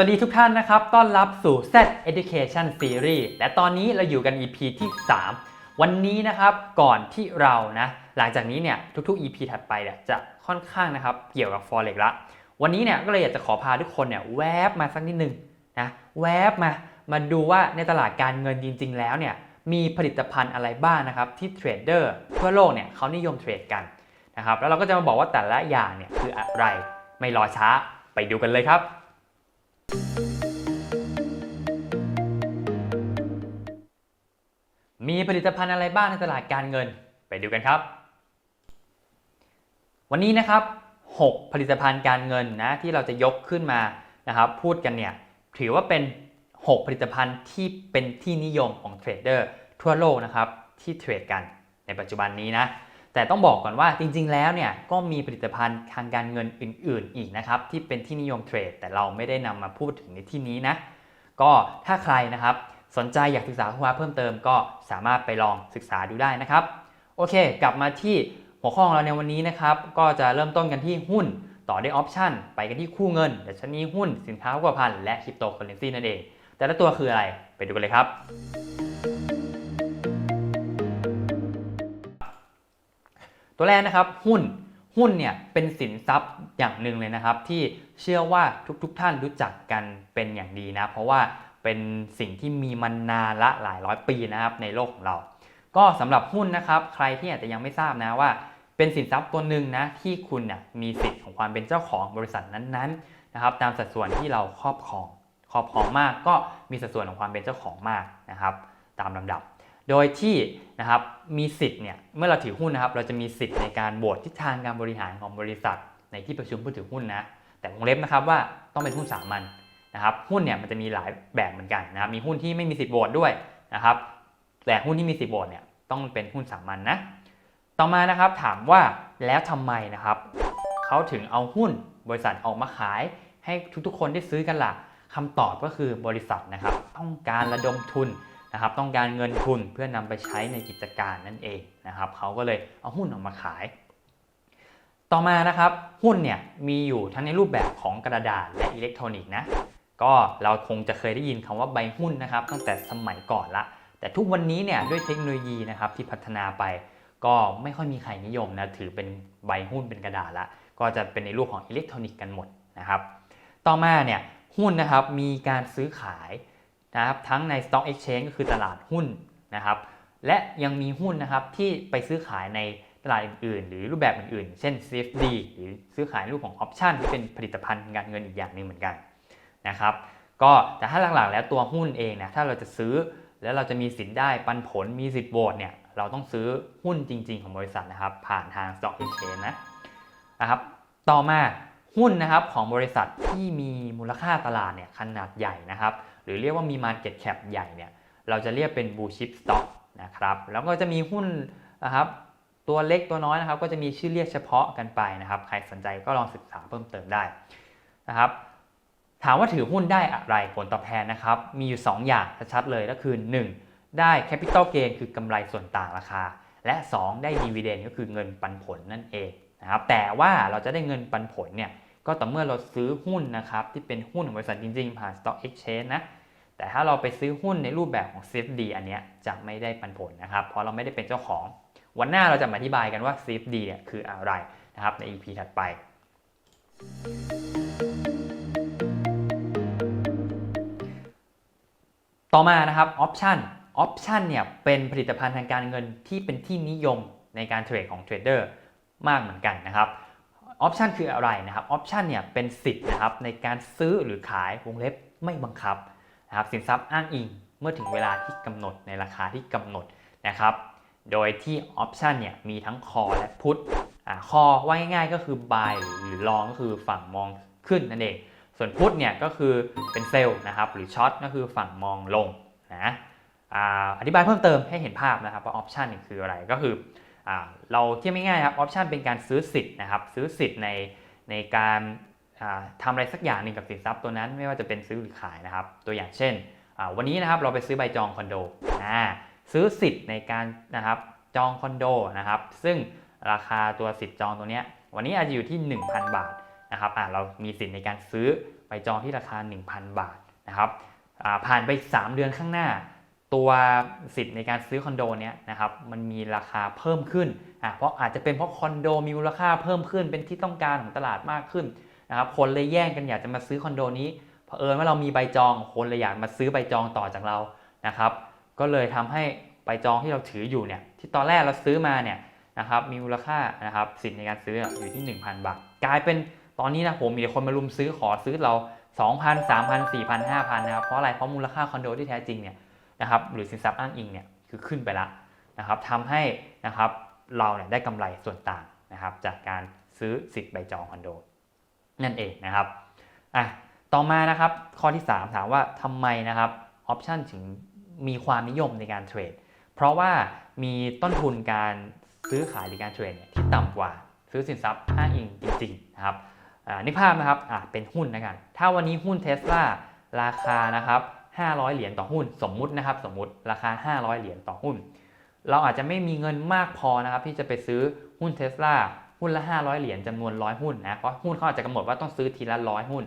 วัสดีทุกท่านนะครับ ต้อนรับสู่ Z Education Series และตอนนี้เราอยู่กัน EP ที่ 3 วันนี้นะครับ ก่อนที่เรานะ หลังจากนี้เนี่ย ทุกๆ EP ถัดไปเนี่ย จะค่อนข้างนะครับ เกี่ยวกับ Forex ละ วันนี้เนี่ย ก็เลยอยากจะขอพาทุกคนเนี่ย แวบมาสักนิดนึงนะ แวบมา มาดูว่าในตลาดการเงินจริง ๆ แล้วเนี่ย มีผลิตภัณฑ์อะไรบ้างนะครับ ที่เทรดเดอร์ทั่วโลกเนี่ยเขานิยมเทรดกันนะครับ แล้วเราก็จะมาบอกว่าแต่ละอย่างเนี่ยคืออะไร ไม่รอช้า ไปดูกันเลยครับ มีผลิตภัณฑ์อะไรบ้างในตลาดการเงิน ไปดูกันครับ วันนี้นะครับ 6 ผลิตภัณฑ์การเงินนะที่เราจะยกขึ้นมานะครับพูดกันเนี่ยถือว่าเป็น 6 ผลิตภัณฑ์ที่เป็นที่นิยมของเทรดเดอร์ทั่วโลกนะครับที่เทรดกันในปัจจุบันนี้นะ แต่ต้องบอกก่อนว่าจริงๆ แล้วเนี่ยก็มีผลิตภัณฑ์ทางการเงินอื่น ๆ อีกนะครับที่เป็นที่นิยมเทรด แต่เราไม่ได้นำมาพูดถึงในที่นี้นะก็ถ้าใครนะครับสนใจอยากศึกษาข้อมูลเพิ่มเติมก็สามารถไปลองศึกษาดูได้นะครับ โอเค กลับมาที่หัวข้อของเราในวันนี้นะครับ ก็จะเริ่มต้นกันที่หุ้น ต่อด้วยออปชันไปกันที่คู่เงินดัชนีหุ้นสินค้าคภัณฑ์และคริปโตเคอเรนซีนั่นเอง แต่ละตัวคืออะไรไปดูกันเลยครับ ตัวแรกนะครับหุ้นหุ้นเนี่ยเป็นสินทรัพย์อย่างหนึ่งเลยนะครับ ที่เชื่อว่าทุกๆทท่านรู้จักกันเป็นอย่างดีนะ เพราะว่าเป็นสิ่งที่มีมานานละหลายร้อยปีนะครับในโลกของเรา ก็สำหรับหุ้นนะครับ ใครที่อาจจะยังไม่ทราบนะว่า เป็นสินทรัพย์ตัวหนึ่งนะที่คุณเนี่ยมีสิทธิ์ของความเป็นเจ้าของบริษัทนั้นๆนะครับ ตามสัดส่วนที่เราครอบครองครอบครองมากก็มีสัดส่วนของความเป็นเจ้าของมากนะครับ ตามลำดับ โดยที่นะครับมีสิทธิ์เนี่ยเมื่อเราถือหุ้นนะครับ เราจะมีสิทธิ์ในการโหวตทิศทางการบริหารของบริษัท ในที่ประชุมผู้ถือหุ้นนะแต่วงเล็บนะครับว่าต้องเป็นหุ้นสามัญนะครับหุ้นเนี่ยมันจะมีหลายแบบเหมือนกันนะครับมีหุ้นที่ไม่มีสิทธิ์โหวตด้วยนะครับแต่หุ้นที่มีสิทธิ์โหวตเนี่ยต้องเป็นหุ้นสามัญนนะต่อมานะครับถามว่าแล้วทำไมนะครับเขาถึงเอาหุ้นบริษัทออกมาขายให้ทุกๆ คนได้ซื้อกันล่ะคำตอบก็คือบริษัทนะครับ ต้องการระดมทุน นะครับต้องการเงินทุนเพื่อนำไปใช้ในกิจการนั่นเองนะครับเขาก็เลยเอาหุ้นออกมาขาย ต่อมานะครับหุ้นเนี่ยมีอยู่ทั้งในรูปแบบของกระดาษและอิเล็กทรอนิกส์นะก็เราคงจะเคยได้ยินคำว่าใบหุ้นนะครับตั้งแต่สมัยก่อนละ แต่ทุกวันนี้เนี่ยด้วยเทคโนโลยีนะครับที่พัฒนาไป ก็ไม่ค่อยมีใครนิยมนะถือเป็นใบหุ้นเป็นกระดาษละ ก็จะเป็นในรูปของอิเล็กทรอนิกส์กันหมดนะครับ ต่อมาเนี่ยหุ้นนะครับมีการซื้อขาย นะครับทั้งใน Stock Exchange ก็คือตลาดหุ้นนะครับและยังมีหุ้นนะครับที่ไปซื้อขายในตลาดอื่นๆ หรือรูปแบบอื่นๆ เช่น CFD หรือซื้อขายรูปของออปชันที่เป็นผลิตภัณฑ์การเงินอีกอย่างหนึ่งเหมือนกันนะครับก็แต่ถ้าหลักๆแล้วตัวหุ้นเองนะถ้าเราจะซื้อแล้วเราจะมีสิทธิ์ได้ปันผลมีสิทธิ์โหวตเนี่ยเราต้องซื้อหุ้นจริง ๆ ของบริษัทนะครับผ่านทาง Stock Exchange นะนะครับต่อมาหุ้นนะครับของบริษัทที่มีมูลค่าตลาดเนี่ยขนาดใหญ่นะครับ หรือเรียกว่ามี Market Cap ใหญ่เนี่ยเราจะเรียกเป็น Blue Chip Stock นะครับแล้วก็จะมีหุ้นนะครับตัวเล็กตัวน้อยนะครับ ก็จะมีชื่อเรียกเฉพาะกันไปนะครับ ใครสนใจก็ลองศึกษาเพิ่มเติมได้นะครับถามว่าถือหุ้นได้อะไรผลตอบแทนนะครับ มีอยู่ 2 อย่างชัดเลยก็คือ 1. ได้ Capital Gain คือกำไรส่วนต่างราคา และ 2 ได้ Dividend ก็คือเงินปันผลนั่นเองนะครับแต่ว่าเราจะได้เงินปันผลเนี่ยก็ต่อเมื่อเราซื้อหุ้นนะครับที่เป็นหุ้นของบริษัทจริง ๆ ผ่าน Stock Exchange นะ แต่ถ้าเราไปซื้อหุ้นในรูปแบบของ CFD อันเนี้ยจะไม่ได้ปันผลนะครับ เพราะเราไม่ได้เป็นเจ้าของ วันหน้าเราจะมาอธิบายกันว่า CFD เนี่ยคืออะไรนะครับใน EP ถัดไป ต่อมานะครับออปชันออปชันเนี่ยเป็นผลิตภัณฑ์ทางการเงินที่เป็นที่นิยมในการเทรดของเทรดเดอร์มากเหมือนกันนะครับออปชันคืออะไรนะครับออปชันเนี่ยเป็นสิทธิ์นะครับในการซื้อหรือขายวงเล็บไม่บังคับ นะครับสินทรัพย์อ้างอิงเมื่อถึงเวลาที่กำหนดในราคาที่กำหนดนะครับ โดยที่ออปชันเนี่ยมีทั้งคอและพุทคอว่าง่ายๆก็คือ buy หรือ long ก็คือฝั่งมองขึ้นนั่นเอง ส่วนพุทเนี่ยก็คือเป็นเซลล์นะครับหรือช็อตก็คือฝั่งมองลงนะอธิบายเพิ่มเติมให้เห็นภาพนะครับว่าออปชันคืออะไรก็คืออเราเทียบง่ายๆครับออปชันเป็นการซื้อสิทธิ์นะครับซื้อสิทธิ์ในในการ ทำอะไรสักอย่างหนึ่งกับสินทรัพย์ตัวนั้นไม่ว่าจะเป็นซื้อหรือขายนะครับ ตัวอย่างเช่น วันนี้นะครับเราไปซื้อใบจองคอนโดซื้อสิทธิ์ในการนะครับจองคอนโดนะครับซึ่งราคาตัวสิทธิ์จองตัวนี้วันนี้อาจจะอยู่ที่ 1,000 บาทนะครับอ่าเรามีสิทธิ์ในการซื้อใบจองที่ราคา 1,000 บาทนะครับผ่านไป 3 เดือนข้างหน้า ตัวสิทธิ์ในการซื้อคอนโดเนี้ยนะครับมันมีราคาเพิ่มขึ้นอะเพราะอาจจะเป็นเพราะคอนโดมีมูลค่าเพิ่มขึ้นเป็นที่ต้องการของตลาดมากขึ้น นะครับคนเลยแย่งกันอยากจะมาซื้อคอนโดนี้เผอิญว่าเรามีใบจองคนเลยอยากมาซื้อใบจองต่อจากเรานะครับ ก็เลยทำให้ใบจองที่เราถืออยู่เนี่ยที่ตอนแรกเราซื้อมาเนี่ยนะครับมีมูลค่านะครับสิทธิ์ในการซื้ออยู่ที่ 1,000 บาท กลายเป็นตอนนี้นะผมมีคนมารุมซื้อขอซื้อเรา 2,000 3,000 4,000 5,000นะครับเพราะอะไรเพราะมูลค่าคอนโดที่แท้จริงเนี่ยนะครับหรือสินทรัพย์อ้างอิงเนี่ยคือขึ้นไปละนะครับทำให้นะครับเราเนี่ยได้กำไรส่วนต่างนะครับจากการซื้อสิทธิ์ใบจองคอนโด นั่นเองนะครับอะต่อมานะครับข้อที่ 3 ถามว่าทำไมนะครับออปชันถึงมีความนิยมในการเทรด เพราะว่ามีต้นทุนการซื้อขายหรือการเทรดเนี่ยที่ต่ำกว่าซื้อสินทรัพย์อ้างอิงจริงๆนะครับอ่านึกภาพนะครับอ่าเป็นหุ้นนะครับถ้าวันนี้หุ้นเทสลาราคานะครับ500 เหรียญต่อหุ้น สมมุตินะครับ สมมุติราคา 500 เหรียญต่อหุ้น เราอาจจะไม่มีเงินมากพอนะครับ ที่จะไปซื้อหุ้นเทสลา หุ้นละ 500 เหรียญจำนวน 100 หุ้นนะเพราะหุ้นเขาอาจจะกำหนดว่าต้องซื้อทีละ 100 หุ้น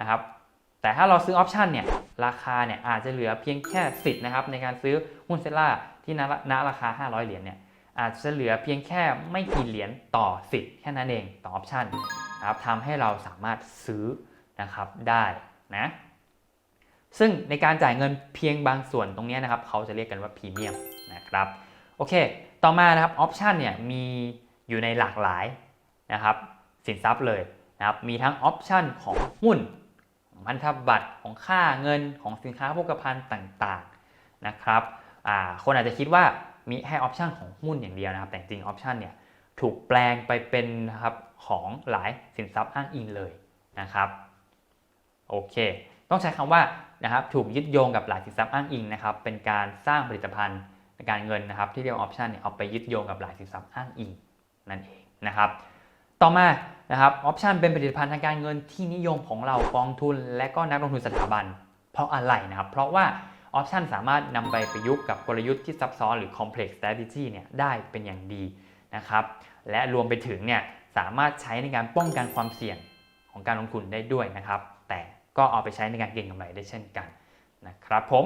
นะครับแต่ถ้าเราซื้อออปชันเนี่ยราคาเนี่ยอาจจะเหลือเพียงแค่สิทธิ์นะครับในการซื้อหุ้นเทสลาที่ณณราคา 500 เหรียญเนี่ยอาจจะเหลือเพียงแค่ไม่กี่เหรียญต่อสิทธิ์แค่นั้นเองต่อออปชันนะครับทำให้เราสามารถซื้อนะครับได้นะซึ่งในการจ่ายเงินเพียงบางส่วนตรงนี้นะครับเขาจะเรียกกันว่าพรีเมียมนะครับโอเค ต่อมานะครับออปชันเนี่ยมี อยู่ในหลากหลายนะครับสินทรัพย์เลยนะครับมีทั้งออปชันของหุ้นพันธบัตรของค่าเงินของสินค้าโภคภัณฑ์ต่างๆนะครับคนอาจจะคิดว่ามีให้ออปชันของหุ้นอย่างเดียวนะครับ แต่จริงออปชันเนี่ยถูกแปลงไปเป็นนะครับของหลายสินทรัพย์อ้างอิงเลยนะครับโอเค ต้องใช้คำว่านะครับถูกยึดโยงกับหลายสินทรัพย์อ้างอิงนะครับ เป็นการสร้างผลิตภัณฑ์ในการเงินนะครับ ที่เรียกว่าออปชันเนี่ยเอาไปยึดโยงกับหลายสินทรัพย์อ้างอิง นั่นเองนะครับ ต่อมานะครับออปชันเป็นผลิตภัณฑ์ทางการเงินที่นิยมของเรากองทุน และก็นักลงทุนสถาบัน เพราะอะไรนะครับ เพราะว่าออปชันสามารถนำไปประยุกต์กับกลยุทธ์ที่ซับซ้อนหรือ complex strategy เนี่ยได้เป็นอย่างดีนะครับ และรวมไปถึงเนี่ยสามารถใช้ในการป้องกันความเสี่ยงของการลงทุนได้ด้วยนะครับ แต่ก็เอาไปใช้ในการเก็งกำไรได้เช่นกันนะครับผม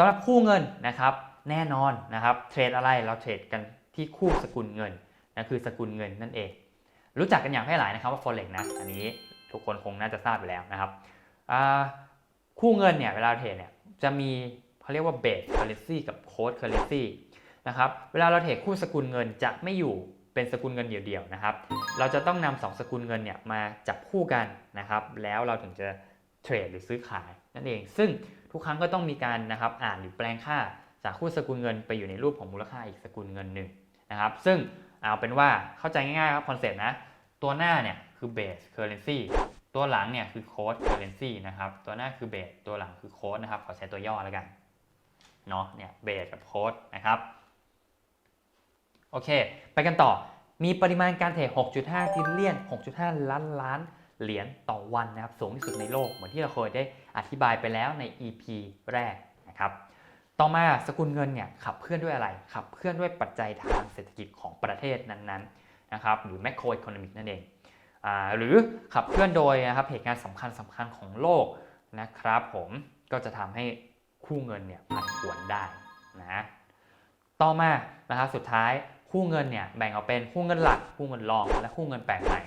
สำหรับคู่เงินนะครับแน่นอนนะครับเทรดอะไรเราเทรดกันที่คู่สกุลเงินนั่นคือสกุลเงินนั่นเอง รู้จักกันอย่างแพร่หลายนะครับว่า forex นะอันนี้ทุกคนคงน่าจะทราบไปแล้วนะครับคู่เงินเนี่ยเวลาเทรดเนี่ยจะมีเขาเรียกว่า base currency กับ code currency นะครับเวลาเราเทรดคู่สกุลเงินจะไม่อยู่เป็นสกุลเงินเดียวๆนะครับ เราจะต้องนำสองสกุลเงินเนี่ยมาจับคู่กันนะครับ แล้วเราถึงจะเทรดหรือซื้อขายนั่นเอง ซึ่ง ทุกครั้งก็ต้องมีการนะครับอ่านหรือแปลงค่าจากคู่สกุลเงินไปอยู่ในรูปของมูลค่าอีกสกุลเงินหนึ่งนะครับ ซึ่งเอาเป็นว่าเข้าใจง่ายๆครับคอนเซ็ปต์นะ ตัวหน้าเนี่ยคือ base currency ตัวหลังเนี่ยคือ code currency นะครับ ตัวหน้าคือ base ตัวหลังคือ code นะครับ ขอใช้ตัวย่อแล้วกัน เนาะเนี่ย base กับ code นะครับ โอเค ไปกันต่อ มีปริมาณการเทรด 6.5 ทิลเลียน 6.5 ล้านล้าน เหรียญต่อวันนะครับสูงที่สุดในโลก เหมือนที่เราเคยได้อธิบายไปแล้วใน EP แรกนะครับต่อมาสกุลเงินเนี่ยขับเคลื่อนด้วยอะไร ขับเคลื่อนด้วยปัจจัยทางเศรษฐกิจของประเทศนั้นๆนะครับหรือ macro economic นั่นเองอหรือขับเคลื่อนโดยนะครับเหตุการณ์สำคัญสำคัญของโลกนะครับผมก็จะทำให้คู่เงินเนี่ยผันผวนได้นะต่อมานะครับสุดท้ายคู่เงินเนี่ยแบ่งออกเป็นคู่เงินหลักคู่เงินรอง และคู่เงินแปลกใหม่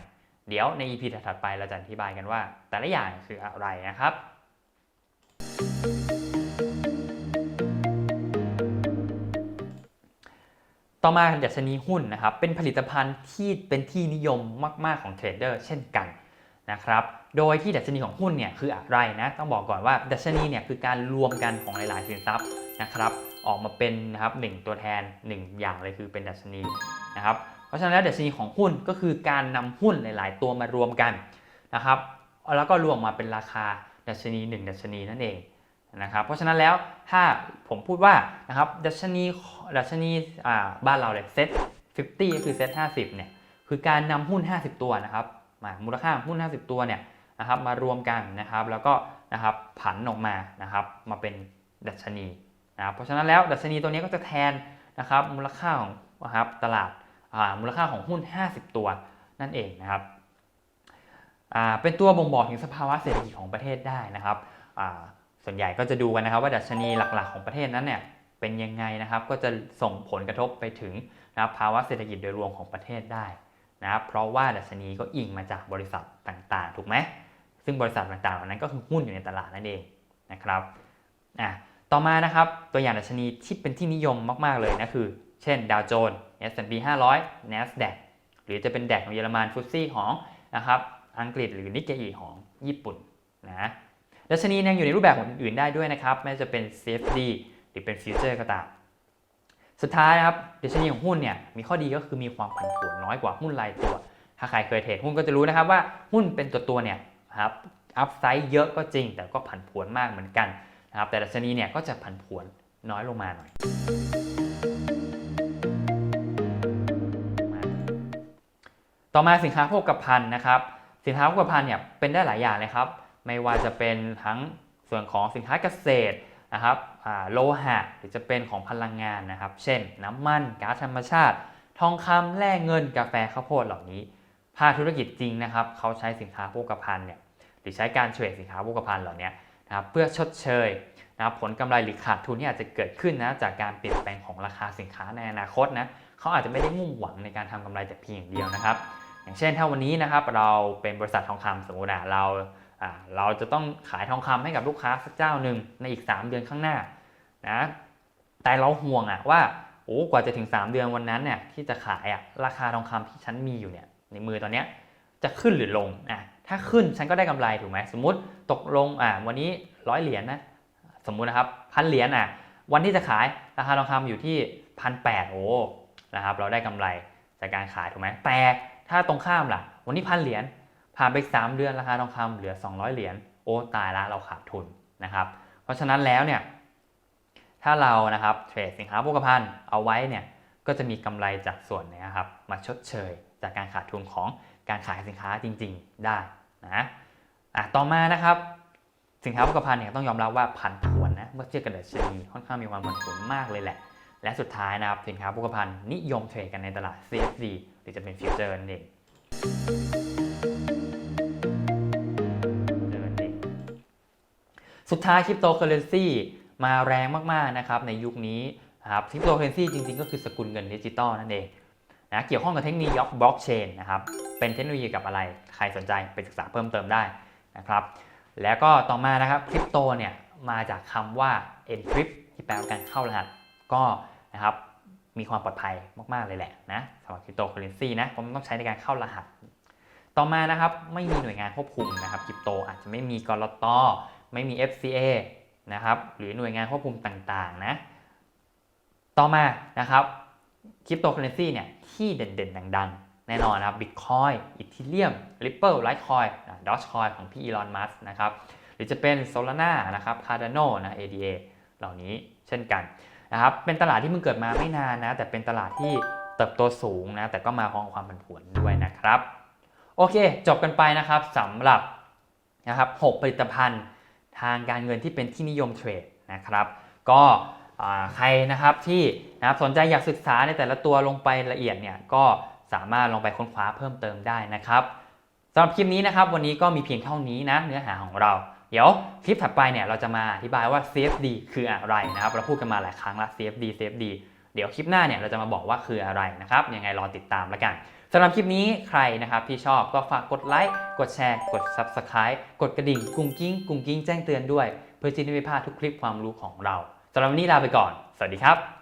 เดี๋ยวใน EP ถัดๆไปเราจะอธิบายกันว่า แต่ละอย่างคืออะไรนะครับ ต่อมาดัชนีหุ้นนะครับเป็นผลิตภัณฑ์ที่เป็นที่นิยมมาก ๆ ของเทรดเดอร์เช่นกันนะครับโดยที่ดัชนีของหุ้นเนี่ยคืออะไรนะต้องบอกก่อนว่าดัชนีเนี่ยคือการรวมกันของหลาย ๆ สินทรัพย์นะครับออกมาเป็นนะครับหนึ่งตัวแทน 1 อย่างเลยคือเป็นดัชนีนะครับ เพราะฉะนั้นแล้วดัชนีของหุ้นก็คือการนำหุ้นหลาย ๆ ตัวมารวมกันนะครับแล้วก็รวมมาเป็นราคาดัชนี 1 ดัชนีนั่นเองนะครับเพราะฉะนั้นแล้วถ้าผมพูดว่านะครับดัชนีดัชนีบ้านเราเลยเซ็ต50 ก็คือเซ็ต50เนี่ยคือการนำหุ้น 50 ตัวนะครับมามูลค่าหุ้น 50 ตัวเนี่ยนะครับมารวมกันนะครับแล้วก็นะครับผันออกมานะครับมาเป็นดัชนีนะครับเพราะฉะนั้นแล้วดัชนีตัวนี้ก็จะแทนนะครับมูลค่าของนะครับตลาด มูลค่าของหุ้น 50 ตัวนั่นเองนะครับเป็นตัวบ่งบอกถึงสภาวะเศรษฐกิจของประเทศได้นะครับ ส่วนใหญ่ก็จะดูกันนะครับว่าดัชนีหลักๆของประเทศนั้นเนี่ยเป็นยังไงนะครับ ก็จะส่งผลกระทบไปถึงนะครับภาวะเศรษฐกิจโดยรวมของประเทศได้นะครับเพราะว่าดัชนีก็อิงมาจากบริษัทต่างๆ ถูกไหมซึ่งบริษัทต่างๆเหล่านั้นก็คือหุ้นอยู่ในตลาดนั่นเองนะครับอะต่อมานะครับตัวอย่างดัชนีที่เป็นที่นิยมมาก ๆเลยนะคือ เช่นดาวโจนส์ S&P 500 NASDAQ หรือจะเป็นแดกของเยอรมันฟุตซี่ของนะครับอังกฤษหรือนิกเกอีของญี่ปุ่นนะดัชนียังอยู่ในรูปแบบของอื่นๆได้ด้วยนะครับไม่ว่าจะเป็น CFD หรือเป็นฟิวเจอร์ก็ตาม สุดท้ายนะครับดัชนีของหุ้นเนี่ยมีข้อดีก็คือมีความผันผวนน้อยกว่าหุ้นรายตัว ถ้าใครเคยเทรดหุ้นก็จะรู้นะครับว่าหุ้นเป็นตัวตัวเนี่ยครับอัพไซด์เยอะก็จริง แต่ก็ผันผวนมากเหมือนกันนะครับแต่ดัชนีเนี่ยก็จะผันผวนน้อยลงมาหน่อย ต่อมาสินค้าโภคภัณฑ์นะครับ สินค้าโภคภัณฑ์เนี่ยเป็นได้หลายอย่างเลยครับ ไม่ว่าจะเป็นทั้งส่วนของสินค้าเกษตรนะครับโลหะหรือจะเป็นของพลังงานนะครับ เช่น น้ำมันก๊าซธรรมชาติ ทองคำแร่เงินกาแฟข้าวโพดเหล่านี้ภาคธุรกิจจริงนะครับ เขาใช้สินค้าโภคภัณฑ์เนี่ยหรือใช้การเทรดสินค้าโภคภัณฑ์เหล่านี้นะครับเพื่อชดเชยนะครับผลกำไรหรือขาดทุนที่อาจจะเกิดขึ้นนะจากการเปลี่ยนแปลงของราคาสินค้าในอนาคตนะเขาอาจจะไม่ได้มุ่งหวังในการทำกำไรแต่เพียงอย่างเดียวนะครับ อย่างเช่นถ้าวันนี้นะครับเราเป็นบริษัททองคำสมมุติอะเราเราจะต้องขายทองคำให้กับลูกค้าสักเจ้าหนึ่งในอีก 3 เดือนข้างหน้านะแต่เราห่วงอะว่าโอ้กว่าจะถึง 3 เดือนวันนั้นเนี่ยที่จะขายอะราคาทองคำที่ฉันมีอยู่เนี่ยในมือตอนเนี้ยจะขึ้นหรือลงอะถ้าขึ้นฉันก็ได้กำไรถูกไหมสมมุติตกลงอะวันนี้ร้อยเหรียญนะสมมุตินะครับพันเหรียญอะวันที่จะขายราคาทองคำอยู่ที่พันแปดโอ้นะครับเราได้กำไรจากการขายถูกไหมแต่ ถ้าตรงข้ามล่ะ วันนี้พันเหรียญผ่านไปสามเดือนราคาทองคำเหลือ 200 เหรียญโอ้ตายละเราขาดทุนนะครับ เพราะฉะนั้นแล้วเนี่ยถ้าเรานะครับเทรดสินค้าโภคภัณฑ์เอาไว้เนี่ยก็จะมีกำไรจากส่วนเนี้ครับมาชดเชยจากการขาดทุนของการขายสินค้าจริง ๆได้นะอะต่อมานะครับสินค้าโภคภัณฑ์เนี่ยต้องยอมรับว่าผันผวนนะเมื่อเทียบกับดัชนีค่อนข้างมีความผันผวนมากเลยแหละ และสุดท้ายนะครับสินค้าโภคภัณฑ์นิยมเทรดกันในตลาด CFD หรือจะเป็นฟิวเจอร์นั่นเองเจอนั่นเองสุดท้ายคริปโตเคอเรนซีมาแรงมาก ๆ นะครับในยุคนี้นะครับคริปโตเคอเรนซีจริง ๆ ก็คือสกุลเงินดิจิตอลนั่นเองนะเกี่ยวข้องกับเทคโนโลยีบล็อกเชนนะครับเป็นเทคโนโลยีกับอะไรใครสนใจไปศึกษาเพิ่มเติมได้นะครับแล้วก็ต่อมานะครับคริปโตเนี่ยมาจากคำว่า encrypt ที่แปลว่าการเข้ารหัส ก็ นะครับมีความปลอดภัยมาก ๆ เลยแหละนะสำหรับคริปโตเคอเรนซีนะเพราะมันต้องใช้ในการเข้ารหัส ต่อมานะครับไม่มีหน่วยงานควบคุมนะครับคริปโตอาจจะไม่มีกรตไม่มี FCA นะครับหรือหน่วยงานควบคุมต่างๆนะต่อมานะครับคริปโตเคอเรนซีเนี่ยที่เด่นๆ ดังๆ แน่นอนนะครับ Bitcoin Ethereum Ripple Litecoin Dogecoin ของพี่อีลอนมัสนะครับหรือจะเป็น Solana นะครับ Cardano นะ ADA เหล่านี้เช่นกัน นะครับเป็นตลาดที่เพิ่งเกิดมาไม่นานนะ แต่เป็นตลาดที่เติบโตสูงนะแต่ก็มาพร้อมกับความผันผวนด้วยนะครับ โอเค จบกันไปนะครับสำหรับนะครับ6ผลิตภัณฑ์ทางการเงินที่เป็นที่นิยมเทรดนะครับ ก็ใครนะครับที่นะครับสนใจอยากศึกษาในแต่ละตัวลงไปละเอียดเนี่ยก็สามารถลงไปค้นคว้าเพิ่มเติมได้นะครับสำหรับคลิปนี้นะครับ วันนี้ก็มีเพียงเท่านี้นะเนื้อหาของเรา เดี๋ยวคลิปถัดไปเนี่ยเราจะมาอธิบายว่า CFD คืออะไรนะครับเราพูดกันมาหลายครั้งละ CFD CFD เดี๋ยวคลิปหน้าเนี่ยเราจะมาบอกว่าคืออะไรนะครับยังไงรอติดตามแล้วกันสำหรับคลิปนี้ใครนะครับที่ชอบก็ฝากกดไลค์กดแชร์ กด Subscribe กดกระดิ่งกุ้งกิ้งกุ้งกิ้งแจ้งเตือนด้วย เพื่อจะได้ไม่พลาดทุกคลิปความรู้ของเราสำหรับวันนี้ลาไปก่อน สวัสดีครับ